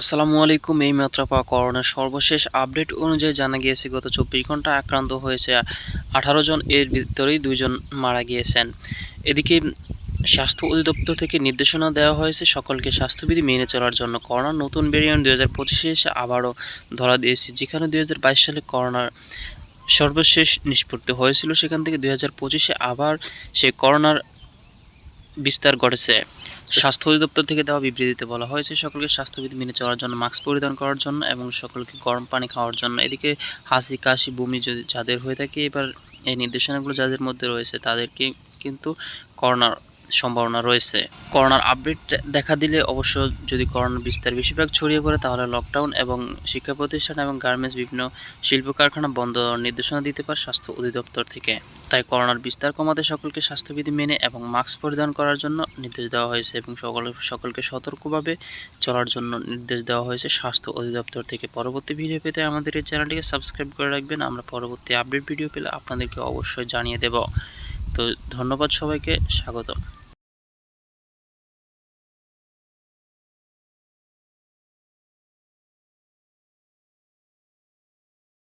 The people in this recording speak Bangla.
আসসালামু আলাইকুম, এই মাত্র পাওয়া করোনার সর্বশেষ আপডেট অনুযায়ী জানা গিয়েছে, গত চব্বিশ ঘণ্টা আক্রান্ত হয়েছে আঠারো জন, এর ভিতরেই দুইজন মারা গিয়েছেন। এদিকে স্বাস্থ্য অধিদপ্তর থেকে নির্দেশনা দেওয়া হয়েছে, সকলকে স্বাস্থ্যবিধি মেনে চলার জন্য করোনার নতুন ভেরিয়েন্ট দুই হাজার পঁচিশে এসে আবারও ধরা দিয়েছে, যেখানে দুই হাজার বাইশ সালে করোনার সর্বশেষ নিষ্পত্তি হয়েছিল, সেখান থেকে দুই হাজার পঁচিশে আবার সে করোনার বিস্তার ঘটেছে। স্বাস্থ্য অধিদপ্তর থেকে দেওয়া বিবৃতিতে বলা হয়েছে, সকলকে স্বাস্থ্যবিধি মেনে চলার জন্য মাস্ক পরিধান করার জন্য এবং সকলকে গরম পানি খাওয়ার জন্য। এদিকে হাসি, কাশি, বমি যদি যাদের হয়ে থাকে, এবার এই নির্দেশনাগুলো যাদের মধ্যে রয়েছে, তাদেরকে কিন্তু করোনার সম্ভাবনা রয়েছে। করোনার আপডেট দেখা দিলে অবশ্য যদি করোনার বিস্তার বেশিরভাগ ছড়িয়ে পড়ে, তাহলে লকডাউন এবং শিক্ষা প্রতিষ্ঠান এবং গার্মেন্টস বিভিন্ন শিল্প কারখানা বন্ধ নির্দেশনা দিতে পারে স্বাস্থ্য অধিদপ্তর থেকে। তাই করোনার বিস্তার কমাতে সকলকে স্বাস্থ্যবিধি মেনে এবং মাস্ক পরিধান করার জন্য নির্দেশ দেওয়া হয়েছে এবং সকল, সকলকে সতর্কভাবে চলার জন্য নির্দেশ দেওয়া হয়েছে স্বাস্থ্য অধিদপ্তর থেকে। পরবর্তী ভিডিও পেতে আমাদের এই চ্যানেলটিকে সাবস্ক্রাইব করে রাখবেন। আমরা পরবর্তী আপডেট ভিডিও পেলে আপনাদেরকে অবশ্যই জানিয়ে দেব। তো ধন্যবাদ সবাইকে, স্বাগতম।